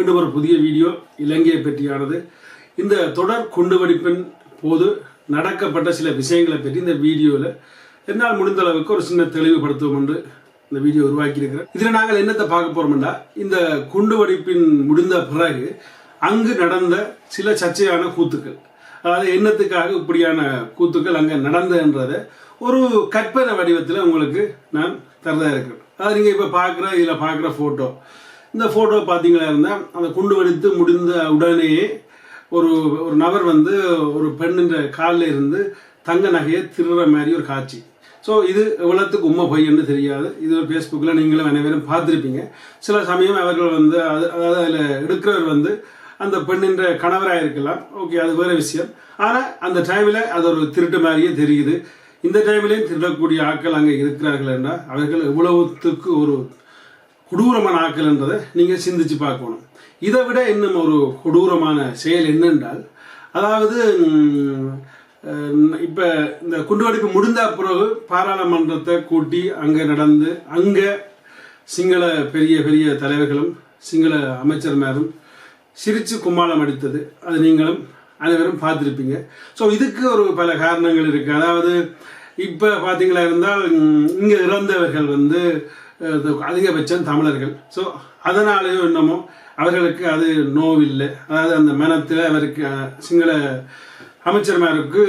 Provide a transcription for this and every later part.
மீண்டும் ஒரு புதிய வீடியோ இலங்கையை பற்றியானது. இந்த தொடர் குண்டுவெடிப்பின் போது நடக்கப்பட்ட சில விஷயங்களை பற்றி இந்த வீடியோவில் என்னால் முடிந்த அளவுக்கு ஒரு சின்ன தெளிவுபடுத்துவோம் என்று இந்த வீடியோ உருவாக்கியிருக்கிறேன். இதில் நாங்கள் என்னத்தை பார்க்க போறோம்னா இந்த குண்டுவெடிப்பின் முடிந்த பிறகு அங்கு நடந்த சில சர்ச்சையான கூத்துக்கள். அதாவது என்னத்துக்காக இப்படியான கூத்துக்கள் அங்கே நடந்ததுன்றதை ஒரு கற்பனை வடிவத்தில் உங்களுக்கு நான் தரதாக இருக்கிறேன். அதாவது நீங்கள் இப்போ பார்க்குற இதில் பார்க்குற ஃபோட்டோ இந்த ஃபோட்டோ பார்த்தீங்களா இருந்தால் அந்த குண்டு வெடித்து முடிந்த உடனேயே ஒரு ஒரு நபர் வந்து ஒரு பெண்ணின்ற காலில் இருந்து தங்க நகையை திருடுற மாதிரி ஒரு காட்சி. ஸோ இது எவ்வளோத்துக்கு உண்மை பொய்ன்னு தெரியாது. இது ஒரு ஃபேஸ்புக்கில் நீங்களும் அனைவரும் பார்த்துருப்பீங்க. சில சமயம் அவர்கள் வந்து அது அதாவது அதில் எடுக்கிறவர் வந்து அந்த பெண்ணின்ற கணவராக இருக்கலாம். ஓகே அது வேறு விஷயம். ஆனால் அந்த டைமில் அது ஒரு திருட்டு மாதிரியே தெரியுது. இந்த டைம்லேயும் திருடக்கூடிய ஆட்கள் அங்கே இருக்கிறார்கள் என்றால் அவர்கள் எவ்வளவுத்துக்கு ஒரு கொடூரமான ஆக்கள் நீங்கள் சிந்திச்சு பார்க்கணும். இதை விட இன்னும் ஒரு கொடூரமான செயல் என்னென்றால் அதாவது இப்போ இந்த குண்டுவெடிப்பு முடிந்த பிறகு பாராளுமன்றத்தை கூட்டி அங்கே நடந்து அங்கே சிங்கள பெரிய பெரிய தலைவர்களும் சிங்கள அமைச்சர்மாரும் சிரித்து கும்மாளம் அடித்தது. அது நீங்களும் அனைவரும் பார்த்துருப்பீங்க. ஸோ இதுக்கு ஒரு பல காரணங்கள் இருக்குது அதாவது இப்போ பார்த்தீங்களா இருந்தால் இங்கே இறந்தவர்கள் வந்து அதிகபட்சம் தமிழர்கள். ஸோ அதனாலேயும் என்னமோ அவர்களுக்கு அது நோவில்லை. அதாவது அந்த மனத்தில் அவருக்கு சிங்கள அமைச்சர்மாருக்கு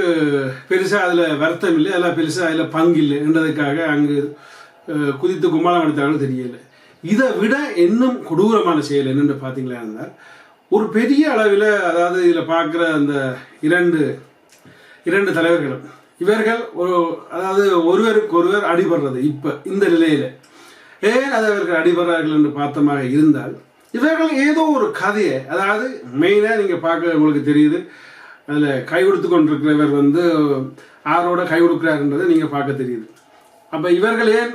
பெருசாக அதில் வருத்தம் இல்லை அதில் பெருசாக அதில் பங்கு இல்லை என்றதுக்காக அங்கு குதித்து கும்மாளம் எடுத்தாலும் தெரியலை இதை விட இன்னும் கொடூரமான செயல் என்னென்று பார்த்தீங்களா இருந்தால் ஒரு பெரிய அளவில் அதாவது இதில் பார்க்குற அந்த இரண்டு இரண்டு தலைவர்களும் இவர்கள் ஒரு அதாவது ஒருவருக்கு ஒருவர் அடிபடுறது இப்போ இந்த நிலையில். ஏன் அது அவர்கள் அடிபடுறார்கள் என்று பார்த்தமாக இருந்தால் இவர்கள் ஏதோ ஒரு கதையை அதாவது மெயினாக நீங்கள் பார்க்க உங்களுக்கு தெரியுது அதில் கை கொடுத்து கொண்டிருக்கிறவர் வந்து ஆரோட கை கொடுக்குறாருன்றதை நீங்கள் பார்க்க தெரியுது. அப்போ இவர்கள் ஏன்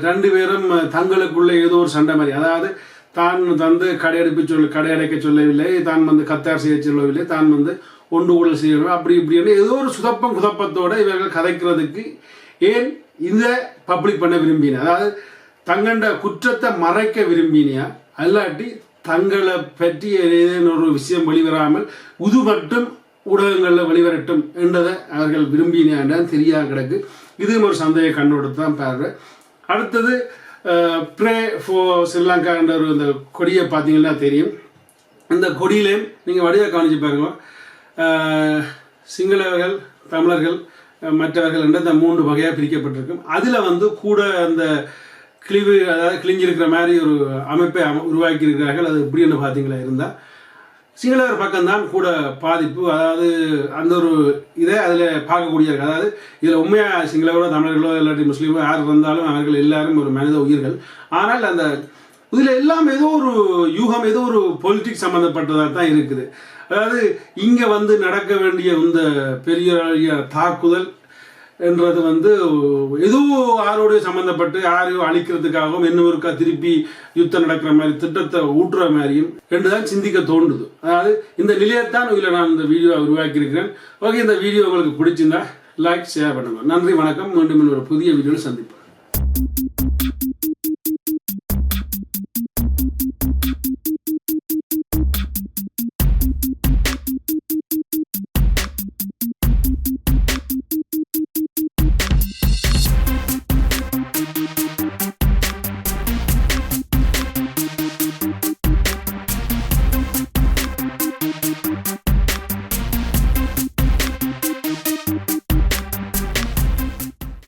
ரெண்டு பேரும் தங்களுக்குள்ளே ஏதோ ஒரு சண்டை மாதிரி அதாவது தான் வந்து கடையடைப்பு சொல்ல கடையடைக்க சொல்லவில்லை தான் வந்து கத்தார் செய்ய சொல்லவில்லை தான் வந்து ஒன்று கூட செய்யணும் அப்படி இப்படின்னு ஏதோ ஒரு சுதப்பம் குதப்பத்தோடு இவர்கள் கதைக்கிறதுக்கு ஏன் இதை பப்ளிக் பண்ண விரும்பினேன் அதாவது தங்கண்ட குற்றத்தை மறைக்க விரும்பினியா? அல்லாட்டி தங்களை பற்றி ஏதேனும் ஒரு விஷயம் வெளிவராமல் இது மட்டும் ஊடகங்களில் வெளிவரட்டும் என்றதை அவர்கள் விரும்பினான்னு தெரியாத கிடக்கு இதுவும் ஒரு சந்தேக கண்ணோடு தான் பாருவேன் அடுத்தது ப்ரே ஃபோ ஸ்ரீலங்கான்ற ஒரு இந்த கொடியை பார்த்தீங்கன்னா தெரியும். இந்த கொடியிலையும் நீங்கள் வடிவாக கவனிச்சு பாருங்க சிங்களவர்கள் தமிழர்கள் மற்றவர்கள் என்ற இந்த மூன்று வகையாக பிரிக்கப்பட்டிருக்கும். அதில் வந்து கூட அந்த கிழிவு அதாவது கிழிஞ்சிருக்கிற மாதிரி ஒரு அமைப்பை அம- உருவாக்கி இருக்கிறார்கள் அது எப்படின்னு பார்த்தீங்களா இருந்தால் சிங்களவர் பக்கம்தான் கூட பாதிப்பு. அதாவது அந்த ஒரு இதை அதில் பார்க்கக்கூடிய அதாவது இதில் உண்மையாக சிங்களவரோ தமிழர்களோ இல்லாட்டி முஸ்லீமோ யார் வந்தாலும் அவர்கள் எல்லாரும் ஒரு மனித உயிர்கள். ஆனால் அந்த இதில் எல்லாம் ஏதோ ஒரு யூகம் ஏதோ ஒரு பொலிட்டிக்ஸ் சம்மந்தப்பட்டதாக தான் இருக்குது. அதாவது இங்கே வந்து நடக்க வேண்டிய இந்த பெரிய தாக்குதல் என்றது வந்து எதுவும் யாரோடய சம்மந்தப்பட்டு யாரையும் அழிக்கிறதுக்காகவும் இன்னொருக்கா திருப்பி யுத்தம் நடக்கிற மாதிரி திட்டத்தை ஊட்டுற மாதிரியும் என்றுதான் சிந்திக்க தோன்றுது. அதாவது இந்த நிலையத்தான் இதில் நான் இந்த வீடியோ உருவாக்கியிருக்கிறேன். ஓகே இந்த வீடியோ உங்களுக்கு பிடிச்சிருந்தா லைக் ஷேர் பண்ணுங்கள் நன்றி வணக்கம். மீண்டும் இன்னொரு புதிய வீடியோவில் சந்திப்போம்.